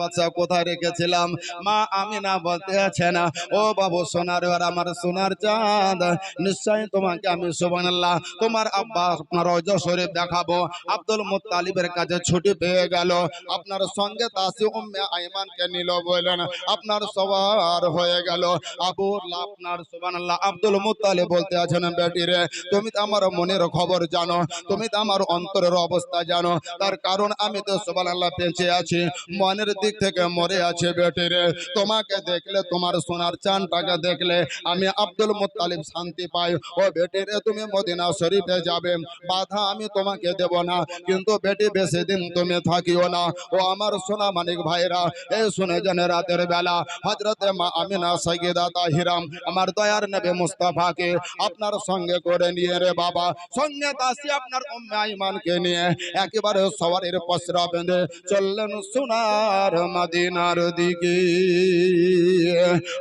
বাচ্চা কোথায় রেখেছিলাম? মা আমি না বলতে আছে না। ও বাবু সোনার আর আমার সোনার চাঁদ। নিশ্চয়ই তোমাকে আমি সুবহানাল্লাহ, তোমার আব্বা আপনার অজ শরীফ দেখাবো। আব্দুল মুত্তালিবের কাছে ছুটি পেয়ে গেল। আপনার সঙ্গে তাসি উম্মে আইমানকে নিল বললেন আপনার সবার হয়ে গেল। আবু আপনার সুবহানাল্লাহ, আব্দুল মুত্তালিব বলতে আছেন বেটি রে, তুমি তো আমার মনের খবর জানো, তুমি তো আমার অন্তরের অবস্থা জানো। তার কারণ আমি তো সুবহানাল্লাহ বেঁচে আছি। মনের দিক থেকে মরে আছে বেটি রে। তোমাকে দেখলে, তোমার সোনার চানটাকে দেখলে আমি আব্দুল মুত্তালিব শান্তি পাই। ও বেটি রে, তুমি মদিনা শরীফে যাবে। বাধা আমি তোমাকে দেব না। কিন্তু বেটি, বেশি দিন তুমি থাকিও না। ও আমার সোনা মানিক ভাইরা এই শুনে জেনে রাতের বেলা হজরতে মা আমিনা সাইয়েদা তাহিরাম, আমার দয়ার নবী মুস্তাফাকে আপনার সঙ্গে করে নিয়ে রে বাবা। সঙ্গে দাসী আপনার উম্মে আইমানকে নিয়ে একেবারে সওয়ারির পসরা বেঁধে চললেন সোনার মদিনার দিকে।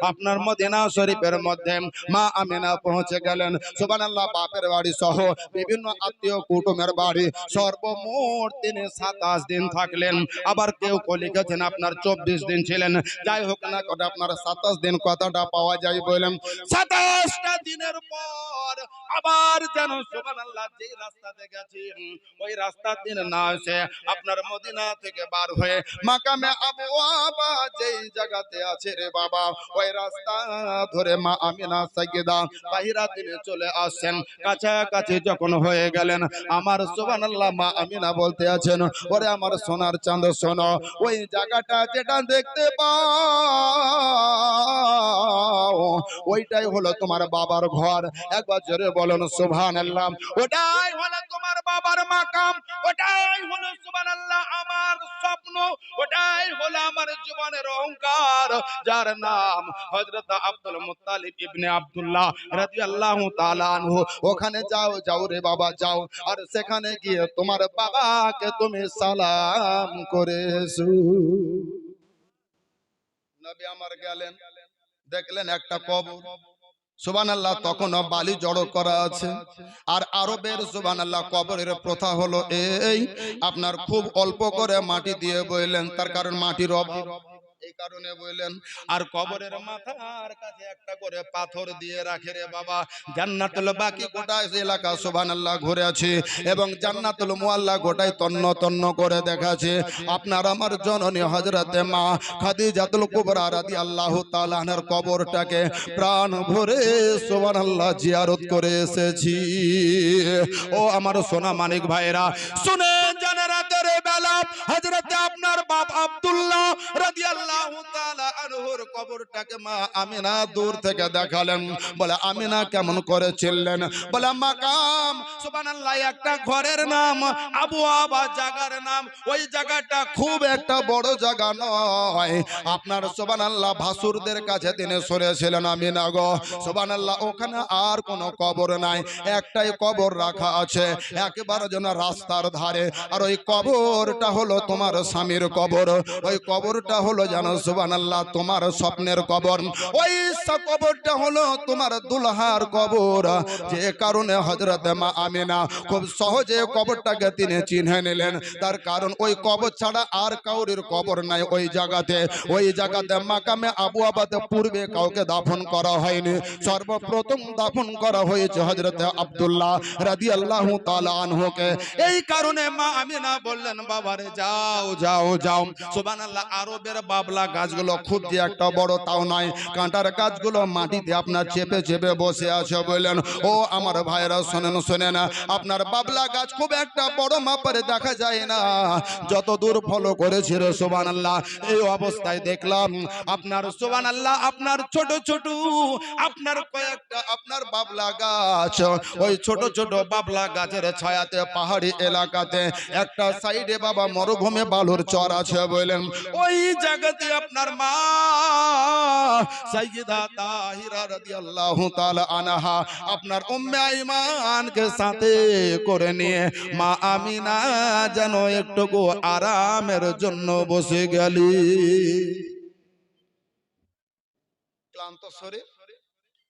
আপনার মদিনা শরীফের মধ্যে মা আমিনা পৌঁছে গেলেন। সুবহানাল্লাহ, বাপের বাড়ি সহ বিভিন্ন আত্মীয় কুটুমের বাড়ি। সর্বমোট তিনি সাতাশ দিন থাকলেন। আবার কেউ কেউ লিখেছেন আপনার চব্বিশ দিন ছিলেন। যাই হোক না কথা আপনার সাতাশ দিন কথাটা পাওয়া যায় বললেন সাতাশটা দিনের পর আবার যেন সুবহানাল্লাহ যেই রাস্তাতে গেছি ওই রাস্তার দিন না এসে আপনার মদিনা থেকে বার হয়ে মাকামে যেই জায়গাতে আছে রে বাবা, ওই রাস্তা ধরে মা আমিনা চলে আসছেন। কাছাকাছি যখন হয়ে গেলেন, আমার সুবহানাল্লাহ মা আমিনা বলতে আছেন, ওরে আমার সোনার চাঁদ শোনো, ওই জায়গাটা যেটা দেখতে পাও, ওইটাই হলো তোমার বাবার ঘর। একবার জোরে বলুন, সুবহানাল্লাহ। ওটাই হলো তোমার বাবার মাকাম, ওটাই হলো সুবহানাল্লাহ আমার স্বপ্ন, ওটাই হলো আমার জীবনের অহংকার, যার নাম হযরত আব্দুল মুত্তালিব ইবনে আব্দুল্লাহ রাদিয়াল্লাহু তাআলা আনহু। ওখানে যাও যাও রে বাবা, যাও। আর সেখানে গিয়ে তোমার বাবাকে তুমি সালাম করে এসো নবী আমার গেলেন, দেখলেন একটা কবর। সুবহানাল্লাহ তখনও বালি জড়ো করা আছে। আর আরবের সুবহানাল্লাহ কবরের প্রথা হলো এই আপনার খুব অল্প করে মাটি দিয়ে বইলেন তার কারণ মাটির অভাব। এই কারণে বললেন আর কবরের মাথার কাছে একটা করে পাথর দিয়ে রাখে রে বাবা। জান্নাতুল বাকি গোটা এলাকা সুবহানাল্লাহ ঘুরে আছে এবং জান্নাতুল মুআল্লা গোটাই তন্ন তন্ন করে দেখাছে আপনার আমার জননী হযরতে মা খাদিজাতুল কুবরা রাদিয়াল্লাহু তাআলা আনহার কবরটাকে প্রাণ ভরে সুবহানাল্লাহ জিয়ারত করে এসেছি। ও আমার সোনা মানিক ভাইরা শুনে জানা রাতের বেলা হযরতে আপনার বাপ আব্দুল্লাহ রাদিয়াল্লাহু আনহুর কবরটাকে মা আমিনা কেমন বলে একটা ঘরের নাম নাম। ওই জায়গাটা খুব একটা বড় জায়গা নয়। আপনার ভাসুরদের কাছে তিনি শুনেছিলেন, আমিনা গো। সুবহানাল্লাহ, ওখানে আর কোনো কবর নাই। একটাই কবর রাখা আছে, একেবারে যেন রাস্তার ধারে। আর ওই কবরটা হলো তোমার স্বামীর কবর। ওই কবরটা হলো জানো সুবহানাল্লাহ, তোমার স্বপ্নের কবর। ওই কবরটা হলো তোমার দুলহার কবর। যে কারণে হযরত মা আমিনা খুব সহজে কবরটাকে তিনি চিনে নিলেন। তার কারণ ওই কবর ছাড়া আর কাউরির কবর নাই ওই জায়গাতে। ওই জায়গাতে মাকামে আবু আবাদে পূর্বে কাউকে দাফন করা হয়নি। সর্বপ্রথম দাফন করা হয়েছে হযরত আব্দুল্লাহ রাদিয়াল্লাহু তাআলা আনহুকে। এই কারণে মা আমিনা বললেন, বাবারে, যাও যাও যাও। সুবহানাল্লাহ, আরবের বাবলা গাছগুলো খুব যে একটা বড় তাও নয় কাঁটার গাছগুলো মাটিতে আপনার চেপে চেপে বসে আছে বললেন, ও আমার ভাইরা শোনেন শোনেন, আপনার বাবলা গাছ খুব একটা বড় মাপারে দেখা যায় না। যত দূর ফলো করেছিল, সুবহানাল্লাহ, এই অবস্থায় দেখলাম, আপনার সোবান আল্লাহ আপনার ছোট ছোট, আপনার কয়েকটা, আপনার বাবলা গাছ, ওই ছোট ছোট বাবলা গাছের ছায়াতে, পাহাড়ি এলাকাতে, একটা সাইডে বাবা মরুভূমি বালুর চর আছে বললেন, ওই জায়গাতে আপনার মা। তাহিরা রাদিয়াল্লাহু তাআলা আনহা আপনার উম্মে আইমানকে সাথে করে নিয়ে মা আমিনা যেন একটু আরামের জন্য বসে গেলি। ক্লান্ত শরীর,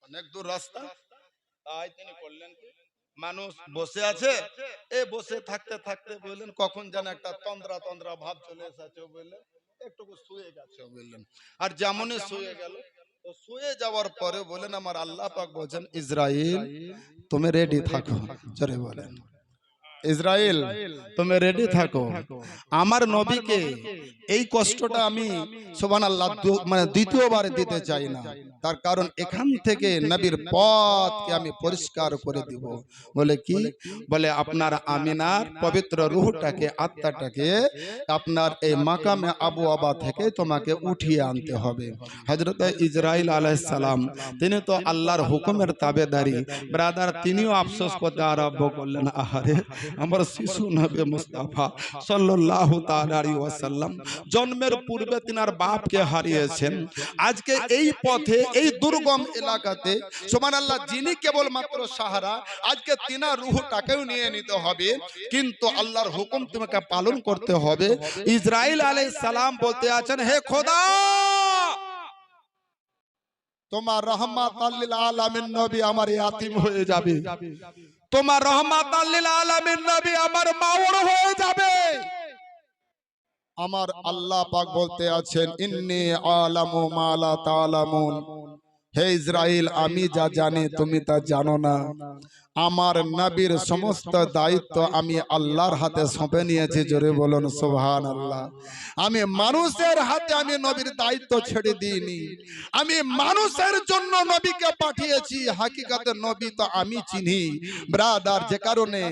অনেক দূর রাস্তা, তাই তিনি করলেন মানুষ বসে আছে? এ বসে থাকতে থাকতে বললেন, কখন যেন একটা তন্দ্রা তন্দ্রা ভাব চলে এসেছে। বললেন শুয়ে গেছে বললেন। আর যেমনই শুয়ে গেল শুয়ে যাওয়ার পরে বলেন আমার আল্লাহ পাক বলছেন ইসরায়েল তুমি রেডি থাকো। জোরে বলেন। ইসরাইল তুমি রেডি থাকো। আমার নবীকে এই কষ্টটা আমি সোবান আল্লাহ মানে দ্বিতীয়বার দিতে চাই না। তার কারণ এখান থেকে নবীর পথকে আমি পরিষ্কার করে দিব। বলে কি? বলে আপনার আমিনার পবিত্র রুহটাকে, আত্মাটাকে আপনার এই মাকামে আবু আবা থেকে তোমাকে উঠিয়ে আনতে হবে। হজরত ইসরায়েল আলাইসালাম তিনি তো আল্লাহর হুকুমের তাবেদারি। ব্রাদার, তিনিও আফসোস করতে আরম্ভ করলেন। আহারে আমার শিশু নবে মুস্তাফা তাআলা আলাইহি ওয়াসাল্লাম জন্মের পূর্বে তিনার বাপকে হারিয়েছেন। আজকে এই পথে, এই দুর্গম এলাকাতে, সুবহানাল্লাহ, যিনি কেবল মাত্র সাহারা, আজকে তিনার রূহটাকেও নিয়ে নিতে হবে। কিন্তু আল্লাহর হুকুম তোমাকে পালন করতে হবে। ইসরাইল আলাইহিস সালাম বলতে আছেন, হে খোদা! তোমার রহমাত আলামিন নবী আমার ইয়াতিম হয়ে যাবে। তোমার রহমাত আমার মাওর হয়ে যাবে। আমার আল্লাহ পাক বলতে আছেন, ইন্নি আলামু মালা তালামুন হে ইসরাইল আমি যা জানি তুমি তা জানো না। আমার নবীর সমস্ত দায়িত্ব আমি আল্লাহর হাতে সঁপে নিয়েছি জোরে বলুন সোহান আল্লাহ আমি মানুষের হাতে আমি নবীর দায়িত্ব ছেড়ে দিইনি। আমি মানুষের জন্য নবীকে পাঠিয়েছি। হাকিকাতে নবী তো আমি চিনি। ব্রাদার যে কারণে।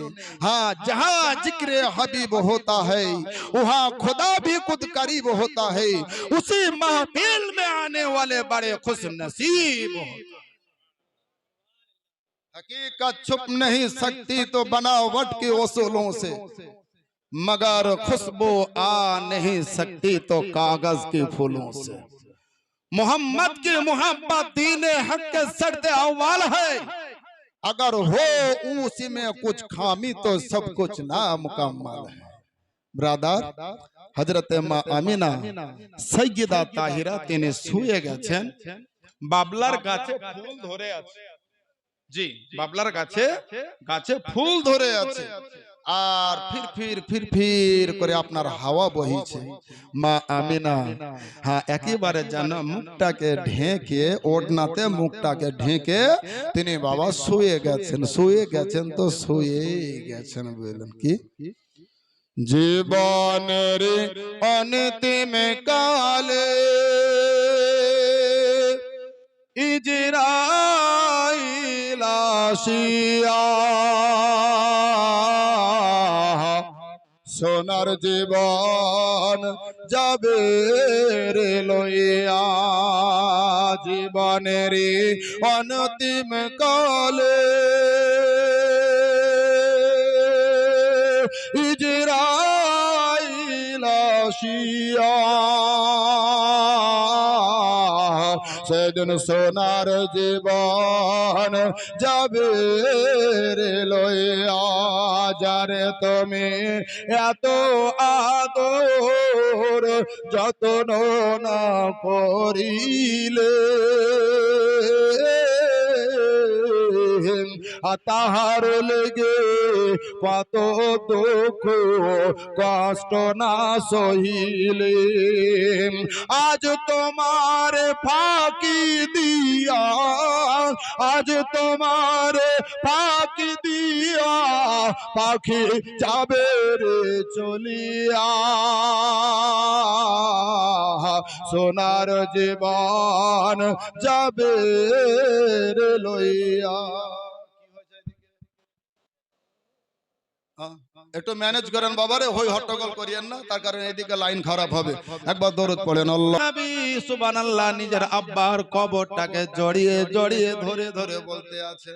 হ্যাঁ, হ্যাঁ যাহা জিক্রে হাবিব হতা হই উহা খোদা ভি কুদ করিব হতা হই উসি মাহফিল মে আনে ওয়ালে বড়ে খুশ নসিব হতা। हकीकत छुप नहीं सकती तो बनावट के उसूलों से मगर खुशबू आ नहीं सकती तो कागज के फूलों से मोहम्मद की मोहब्बत दीन हक के सड़ते अव्वल है अगर हो उसी में कुछ खामी तो सब कुछ नामुकम्मल है ব্রাদার হজরতে মা আমিনা সৈয়দা তাহিরা তিনি শুয়ে গেছেন বাবলার গাছে ফুল ধরে আছে জি বাবলার গাছে গাছে ফুল ধরে আছে। আর ফির ফির ফির ফির করে আপনার হাওয়া বহিছে মা আমিনা হ্যাঁ একেবারে যেন মুখটাকে ঢেকে ওড়নাতে মুখটাকে ঢেকে তিনি বাবা শুয়ে গেছেন শুয়ে গেছেন তো শুয়ে গেছেন বললেন কি? জীবনের অন্তিম কালে ইজরাইল আসিয়া। সোনার জীবন যাবে রে লইয়া। জীবনের অন্তিম কালে ইজরাইল আসিয়া। সেদিন সোনার জীবন যাবে রে যারে তুমি। এত আদর যতন না করিলে। তাহার লেগে কত দুঃখ, কষ্ট না সহিলে। আজ তোমার ফাঁকি দিয়া, আজ তোমার ফাঁকি দিয়া পাখি যাবে রে চলিয়া। সোনার জীবন যাবে রে লইয়া। একটু ম্যানেজ করেন বাবারে হই হট্টগোল করিয়েন না তার কারণে এদিকে লাইন খারাপ হবে। একবার দৌড় পড়েন নবী সুবহানাল্লাহ নিজের আব্বার কবরটাকে জড়িয়ে জড়িয়ে ধরে ধরে বলতে আছে।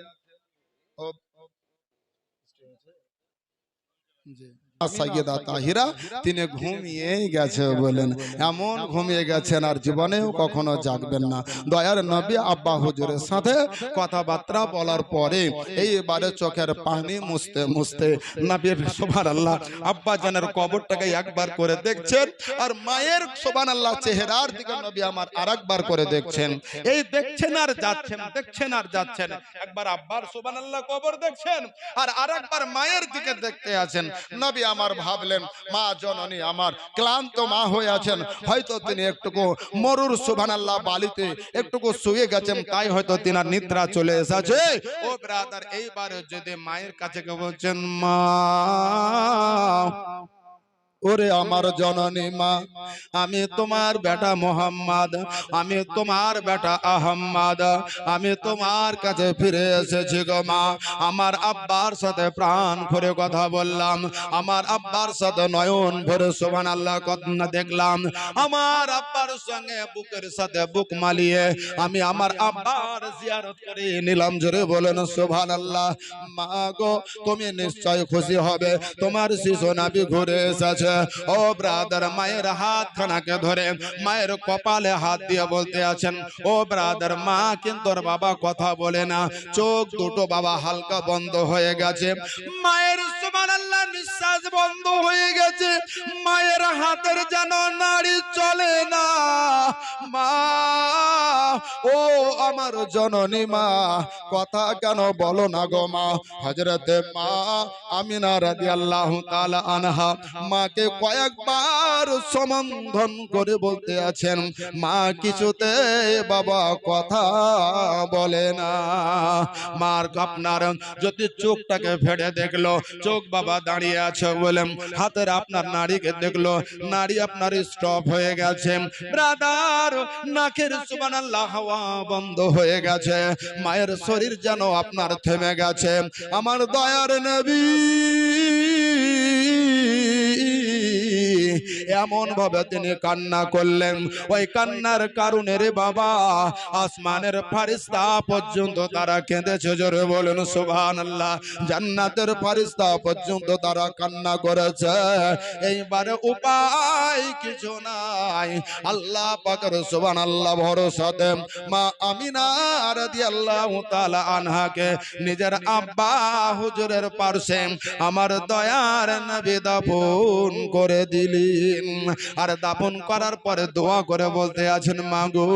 জি। সাইয়েদা তাহিরা তিনি ঘুমিয়ে গেছে বলেন। এমন ঘুমিয়ে গেছেন আর জীবনেও কখনো জাগবেন না। দয়ার নবী আব্বা হুজুরের সাথে কথাবার্তা বলার পরে এইবারে চোখের পানি মুছতে মুছতে নবীর সোভার আল্লাহ আব্বা জানের কবরটাকে একবার করে দেখছেন আর মায়ের সোবান আল্লাহ চেহারার দিকে নবী আমার আরেকবার করে দেখছেন। এই দেখছেন আর যাচ্ছেন দেখছেন আর যাচ্ছেন। একবার আব্বার সোবান আল্লাহ কবর দেখছেন আর আরেকবার মায়ের দিকে দেখতে আছেন। নবী আমার ভাবলেন, মা জননী আমার, ক্লান্ত মা হয়ে আছেন হয়তো তিনি একটুকু মরুর সুভান আল্লাহ বালিতে একটুকু শুয়ে গেছেন, তাই হয়তো তিনার নিদ্রা চলে এসেছে। ও ব্রাদার, এইবার যদি মায়ের কাছে বলছেন, মা ওরে আমার জননী মা আমি তোমার বেটা মোহাম্মদ আমি তোমার বেটা আহম্মদ আমি তোমার কাছে ফিরে এসেছি গো মা। আমার আব্বার সাথে প্রাণ ভরে কথা বললাম। আমার আব্বার সাথে নয়ন ভরে সোভান আল্লাহ কথা দেখলাম। আমার আব্বার সঙ্গে বুকের সাথে বুক মালিয়ে আমি আমার আব্বার জিয়ারত করে নিলাম। জোরে বলেন সোভান আল্লাহ মা গো তুমি নিশ্চয় খুশি হবে। তোমার শিশু নাবি ঘুরে এসেছে। ও ব্রাদার, মায়ের হাত খানাকে ধরে মায়ের কপালে হাত দিয়ে বলতে আছেন, ও ব্রাদার, মা কিন্তু বাবা কথা বলে না। চোখ দুটো বাবা হালকা বন্ধ হয়ে গেছে। মায়ের সুবহানাল্লাহ নিঃশ্বাস বন্ধ হয়ে গেছে। মায়ের হাতের যেন নাড়ি চলে না। মা, ও আমার জননী মা, কথা কেন বলো না গো মা? হজরতে মা আমিনা রাদিয়াল্লাহু তাআলা আনহা মাকে কয়েকবার সম্বোধন করে বলতে আছেন, মা কিছুতে বাবা কথা বলে না। মার আপনার যদি চোখটাকে ফেড়ে দেখল, চোখ বাবা দাঁড়িয়ে আছে বলেন হাতের আপনার নারীকে দেখল নারী আপনার স্টপ হয়ে গেছে। ব্রাদার নাকের সুবহানাল্লাহ বন্ধ হয়ে গেছে। মায়ের শরীর যেন আপনার থেমে গেছে। আমার দয়ার নবী এমন ভাবে তিনি কান্না করলেন। ওই কান্নার কারণে রে বাবা, আসমানের ফারিস্তা পর্যন্ত তারা কেঁদেছে। জোরে বলেন সুবহান আল্লাহ জান্নাতের ফারিস্তা পর্যন্ত তারা কান্না করেছে। এইবারে উপায় কিছু নাই। আল্লাহ পাকের সুবহান আল্লাহ ভরসাতে মা আমিনা রাদিয়াল্লাহু তাআলা আনহাকে, নিজের আব্বা হুজুরের পাশে আমার দয়ার নবী দাফন করে দিলেন আর দাপন করার পরে দোয়া করে বলতে আছেন মাগো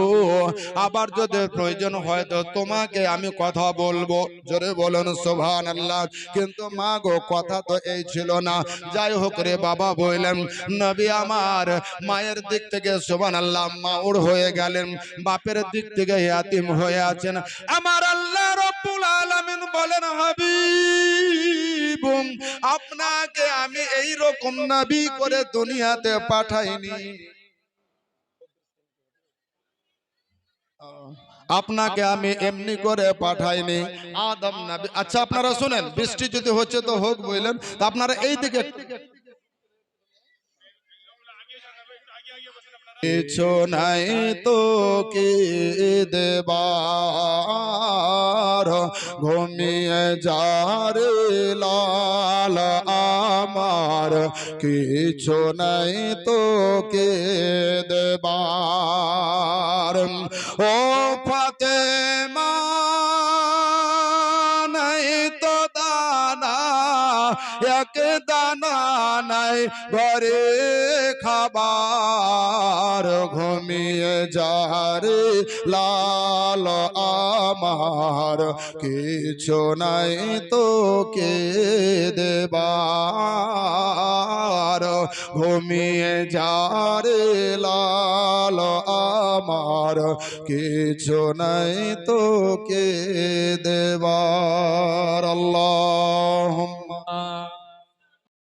আবার যদি প্রয়োজন হয় তো তোমাকে আমি কথা বলব। জোরে বলেন সোভান আল্লাহ কিন্তু মাগো কথা তো এই ছিল না। যাই হোক রে বাবা বললেন, নবী আমার, মায়ের দিক থেকে সোভান আল্লাহ মাউর হয়ে গেলেন, বাপের দিক থেকে হয়ে আছেন। আমার আল্লাহ রব্বুল আলামিন বলেন, হাবিব আপনাকে আমি এই রকম নবী করে দুনিয়াতে পাঠাইনি। আপনাকে আমি এমনি করে পাঠাইনি। আদম নবী আচ্ছা আপনারা শুনেন, বৃষ্টি যদি হচ্ছে তো হোক বললেন তা আপনারা এই দিকে কিছু নাই তো কি দেবার। ঘুমিয়ে যারে লাল আমার। কিছু নাই তো কি দেবার। ও ফাতে নাই দানা নাই, ঘরে খাবার ঘুমিয়ে যারে লাল আমার। কিছু নাই তো কে দেবার। ঘুমিয়ে যারে লাল আমার। কিছু নাই তো কে দেবার। আল্লাহ